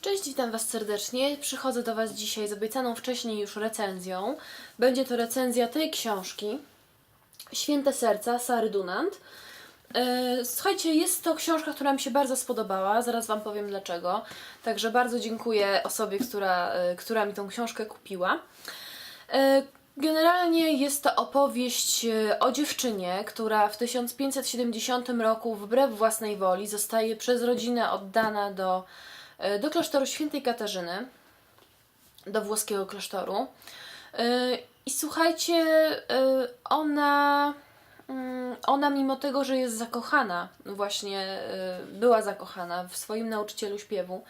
Cześć, witam Was serdecznie. Przychodzę do Was dzisiaj z obiecaną wcześniej już recenzją. Będzie to recenzja tej książki Święte Serca Sary Dunant. E, Słuchajcie, jest to książka, która mi się bardzo spodobała. Zaraz Wam powiem dlaczego. Także bardzo dziękuję osobie, która, e, która mi tą książkę kupiła. E, Generalnie jest to opowieść o dziewczynie, która w 1570 roku wbrew własnej woli zostaje przez rodzinę oddana do, do klasztoru świętej Katarzyny, do włoskiego klasztoru. E, I słuchajcie, e, ona, mm, ona mimo tego, że jest zakochana, właśnie e, była zakochana w swoim nauczycielu śpiewu,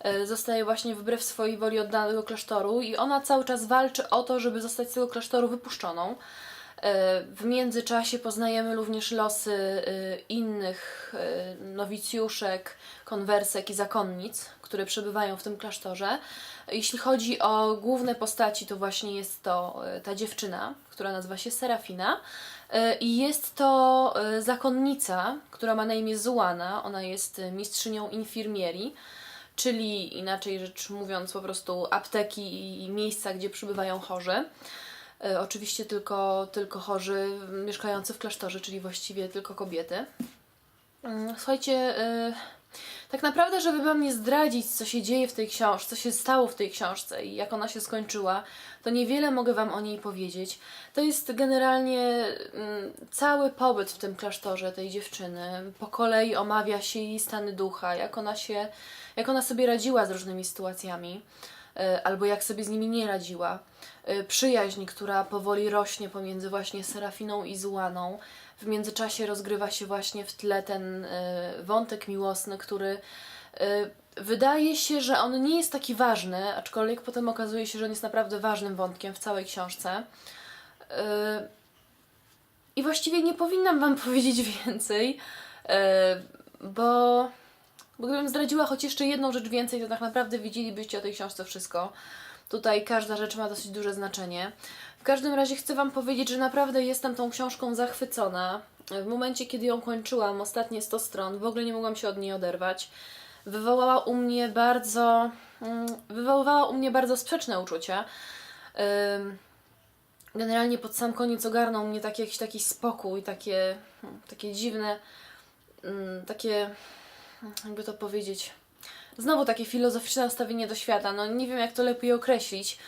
e, zostaje właśnie wbrew swojej woli oddana do klasztoru i ona cały czas walczy o to, żeby zostać z tego klasztoru wypuszczoną. E, W międzyczasie poznajemy również losy e, innych e, nowicjuszek, konwersek i zakonnic, które przebywają w tym klasztorze. Jeśli chodzi o główne postaci, to właśnie jest to ta dziewczyna, która nazywa się Serafina. I jest to zakonnica, która ma na imię Zuana. Ona jest mistrzynią infirmierii czyli inaczej rzecz mówiąc, po prostu apteki i miejsca, gdzie przybywają chorzy. E, oczywiście tylko, tylko chorzy mieszkający w klasztorze, czyli właściwie tylko kobiety. Mm, Słuchajcie, e, tak naprawdę, żeby Wam nie zdradzić, co się dzieje w tej książce, co się stało w tej książce i jak ona się skończyła, to niewiele mogę Wam o niej powiedzieć. To jest generalnie mm, cały pobyt w tym klasztorze tej dziewczyny. Po kolei omawia się jej stany ducha, jak ona się, jak ona sobie radziła z różnymi sytuacjami albo jak sobie z nimi nie radziła. E, Przyjaźń, która powoli rośnie pomiędzy właśnie Serafiną i Zuaną. W międzyczasie rozgrywa się właśnie w tle ten e, wątek miłosny, który e, wydaje się, że on nie jest taki ważny, aczkolwiek potem okazuje się, że on jest naprawdę ważnym wątkiem w całej książce. E, I właściwie nie powinnam Wam powiedzieć więcej, e, bo bo gdybym zdradziła choć jeszcze jedną rzecz więcej, to tak naprawdę widzielibyście o tej książce wszystko. Tutaj każda rzecz ma dosyć duże znaczenie. W każdym razie chcę Wam powiedzieć, że naprawdę jestem tą książką zachwycona. W momencie, kiedy ją kończyłam, ostatnie 100 stron, w ogóle nie mogłam się od niej oderwać. Wywołała u mnie bardzo. mm, Wywoływała u mnie bardzo sprzeczne uczucia. Generalnie pod sam koniec ogarnął mnie taki jakiś taki spokój, takie, takie dziwne, mm, takie jakby to powiedzieć, znowu takie filozoficzne nastawienie do świata. No nie wiem, jak to lepiej określić.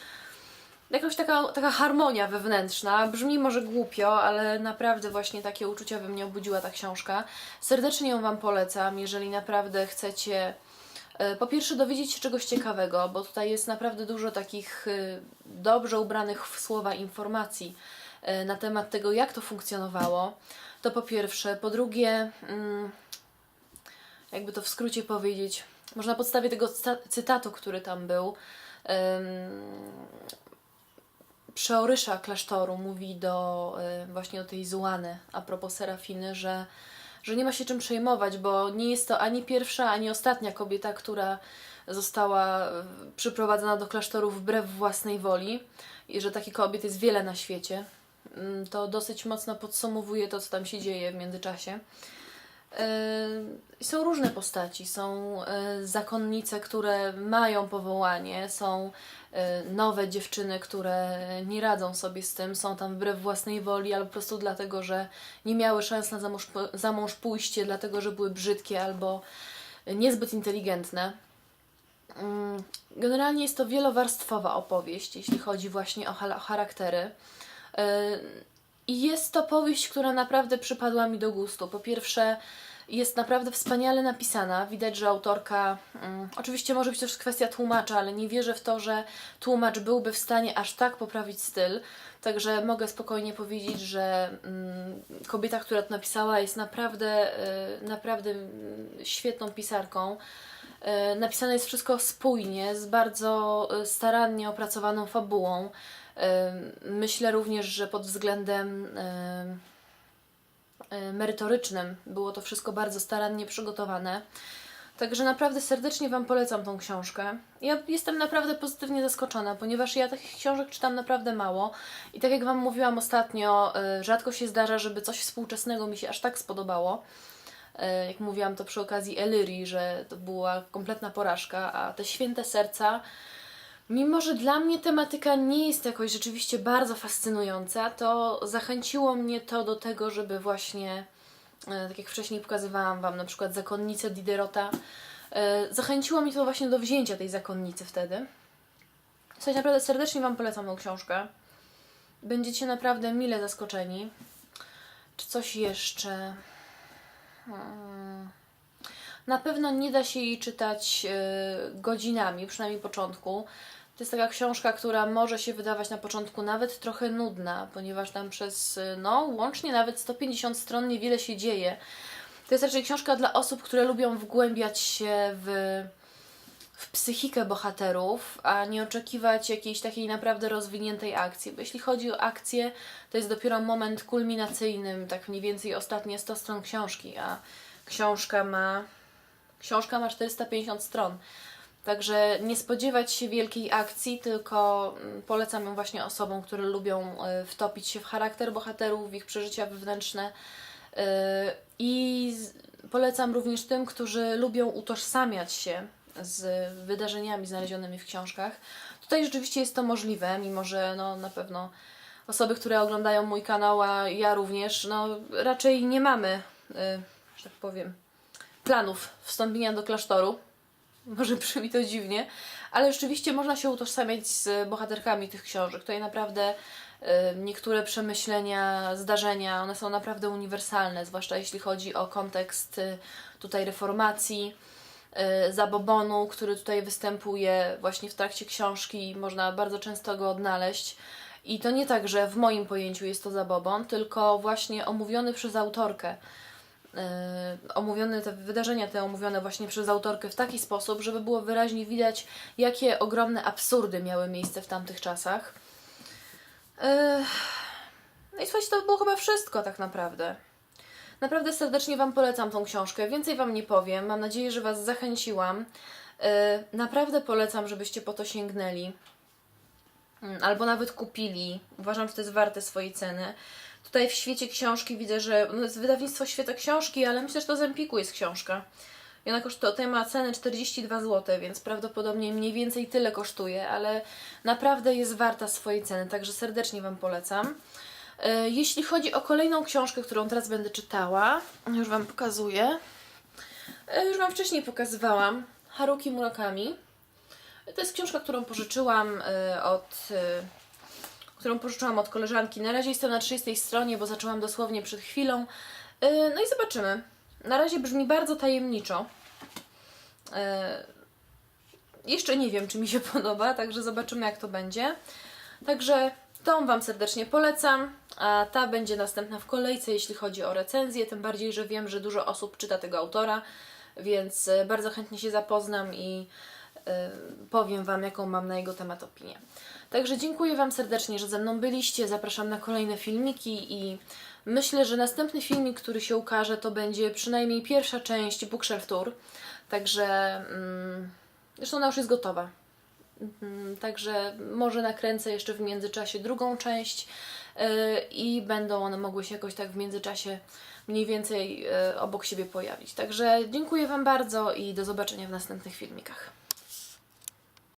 Jakaś taka, taka harmonia wewnętrzna. Brzmi może głupio, ale naprawdę właśnie takie uczucia we mnie obudziła ta książka. Serdecznie ją Wam polecam, jeżeli naprawdę chcecie e, po pierwsze dowiedzieć się czegoś ciekawego, bo tutaj jest naprawdę dużo takich e, dobrze ubranych w słowa informacji e, na temat tego, jak to funkcjonowało. To po pierwsze. Po drugie, mm, jakby to w skrócie powiedzieć, może na podstawie tego cy- cytatu, który tam był, przeorysza klasztoru mówi do właśnie o tej Zuany a propos Serafiny, że, że nie ma się czym przejmować, bo nie jest to ani pierwsza, ani ostatnia kobieta, która została przyprowadzona do klasztoru wbrew własnej woli i że takich kobiet jest wiele na świecie. Mm, To dosyć mocno podsumowuje to, co tam się dzieje w międzyczasie. Yy, Są różne postaci. Są yy, zakonnice, które mają powołanie, są yy, nowe dziewczyny, które nie radzą sobie z tym, są tam wbrew własnej woli, albo po prostu dlatego, że nie miały szans na za mąż, za mąż pójście, dlatego, że były brzydkie albo niezbyt inteligentne. Mm, Generalnie jest to wielowarstwowa opowieść, jeśli chodzi właśnie o charaktery. I jest to powieść, która naprawdę przypadła mi do gustu. Po pierwsze, jest naprawdę wspaniale napisana. Widać, że autorka. Mm, oczywiście może być też kwestia tłumacza, ale nie wierzę w to, że tłumacz byłby w stanie aż tak poprawić styl. Także mogę spokojnie powiedzieć, że mm, kobieta, która to napisała, jest naprawdę, y, naprawdę mm, świetną pisarką. E, Napisane jest wszystko spójnie, z bardzo e, starannie opracowaną fabułą. Myślę również, że pod względem merytorycznym było to wszystko bardzo starannie przygotowane. Także naprawdę serdecznie Wam polecam tą książkę. Ja jestem naprawdę pozytywnie zaskoczona, ponieważ ja takich książek czytam naprawdę mało. I tak jak Wam mówiłam ostatnio, e, rzadko się zdarza, żeby coś współczesnego mi się aż tak spodobało. E, Jak mówiłam to przy okazji Elyrii, że to była kompletna porażka, a te święte serca, mimo że dla mnie tematyka nie jest jakoś rzeczywiście bardzo fascynująca, to zachęciło mnie to do tego, żeby właśnie, e, tak jak wcześniej pokazywałam Wam, na przykład zakonnicę Diderota, e, zachęciło mnie to właśnie do wzięcia tej zakonnicy wtedy. Słuchajcie, naprawdę serdecznie Wam polecam tą książkę. Będziecie naprawdę mile zaskoczeni. Czy coś jeszcze? Hmm. Na pewno nie da się jej czytać e, godzinami, przynajmniej początku. To jest taka książka, która może się wydawać na początku nawet trochę nudna, ponieważ tam przez, no, łącznie nawet 150 stron niewiele się dzieje. To jest raczej książka dla osób, które lubią wgłębiać się w, w psychikę bohaterów, a nie oczekiwać jakiejś takiej naprawdę rozwiniętej akcji. Bo jeśli chodzi o akcję, to jest dopiero moment kulminacyjny, tak mniej więcej ostatnie 100 stron książki, a książka ma, książka ma 450 stron. Także nie spodziewać się wielkiej akcji, tylko mm, polecam ją właśnie osobom, które lubią e, wtopić się w charakter bohaterów, w ich przeżycia wewnętrzne. E, I polecam również tym, którzy lubią utożsamiać się z wydarzeniami znalezionymi w książkach. Tutaj rzeczywiście jest to możliwe, mimo że no, na pewno osoby, które oglądają mój kanał, a ja również, no raczej nie mamy, y, że tak powiem, planów wstąpienia do klasztoru. Może brzmi to dziwnie, ale rzeczywiście można się utożsamiać z bohaterkami tych książek. Tutaj naprawdę y, niektóre przemyślenia, zdarzenia, one są naprawdę uniwersalne, zwłaszcza jeśli chodzi o kontekst y, tutaj reformacji, y, zabobonu, który tutaj występuje właśnie w trakcie książki. Można bardzo często go odnaleźć. I to nie tak, że w moim pojęciu jest to zabobon, tylko właśnie omówiony przez autorkę. Yy, omówione te wydarzenia te omówione właśnie przez autorkę w taki sposób, żeby było wyraźnie widać, jakie ogromne absurdy miały miejsce w tamtych czasach. Yy, No i słuchajcie, to było chyba wszystko tak naprawdę. Naprawdę serdecznie Wam polecam tą książkę. Więcej Wam nie powiem. Mam nadzieję, że Was zachęciłam. Yy, Naprawdę polecam, żebyście po to sięgnęli. Mm, Albo nawet kupili. Uważam, że to jest warte swojej ceny. Tutaj w świecie książki widzę, że no jest wydawnictwo Świata Książki, ale myślę, że to z Empiku jest książka. I ona kosztuje, tutaj ma cenę 42 zł, więc prawdopodobnie mniej więcej tyle kosztuje, ale naprawdę jest warta swojej ceny, także serdecznie Wam polecam. E, Jeśli chodzi o kolejną książkę, którą teraz będę czytała, już Wam pokazuję. E, Już Wam wcześniej pokazywałam. Haruki Murakami. To jest książka, którą pożyczyłam e, od którą pożyczyłam od koleżanki. Na razie jestem na 30 stronie, bo zaczęłam dosłownie przed chwilą. Yy, No i zobaczymy. Na razie brzmi bardzo tajemniczo. Yy, Jeszcze nie wiem, czy mi się podoba, także zobaczymy, jak to będzie. Także tą Wam serdecznie polecam, a ta będzie następna w kolejce, jeśli chodzi o recenzję. Tym bardziej, że wiem, że dużo osób czyta tego autora, więc yy, bardzo chętnie się zapoznam i powiem Wam, jaką mam na jego temat opinię. Także dziękuję Wam serdecznie, że ze mną byliście. Zapraszam na kolejne filmiki i myślę, że następny filmik, który się ukaże, to będzie przynajmniej pierwsza część Bookshelf Tour. Także mm, zresztą ona już jest gotowa. Mm, Także może nakręcę jeszcze w międzyczasie drugą część yy, i będą one mogły się jakoś tak w międzyczasie mniej więcej yy, obok siebie pojawić. Także dziękuję Wam bardzo i do zobaczenia w następnych filmikach.